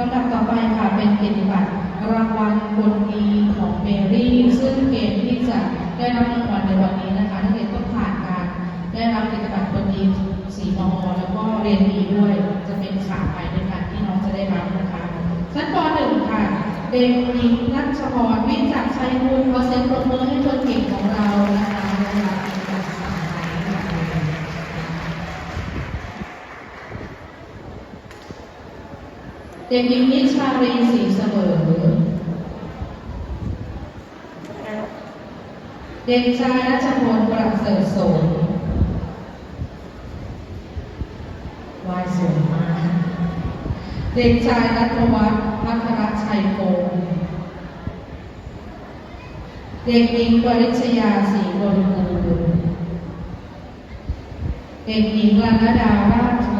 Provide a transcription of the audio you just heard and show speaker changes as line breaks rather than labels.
ลำดับต่อไปค่ะเป็นเกียรติบัตรรางวัลคนดีของเมรี่ ซึ่งเกณฑ์ที่จะได้รับรางวัลในวันนี้นะคะนักเรียนต้องผ่านการได้รับเกียรติบัตรคนดีสีมอแล้วก็เรียนดีด้วยจะเป็นขาไปในการที่น้องจะได้รับนะคะชั้นป .1 ค่ะเด็กหญิงนัชพรวิจักชัยมูลขอเสียงปรบมือให้คนเก่งของเรานะคะได้รับเกียรติบัตรสามใบค่ะ เด็กหญิงนิชารีศรีเสมอ เด็กชายรัชพลประเสริฐสมวายสวยมาก เด็กชายรัตวัฒน์พัทรชัยพงเด็กหญิงวริชยาศรีบริบูรณ์เด็กหญิงลานดารา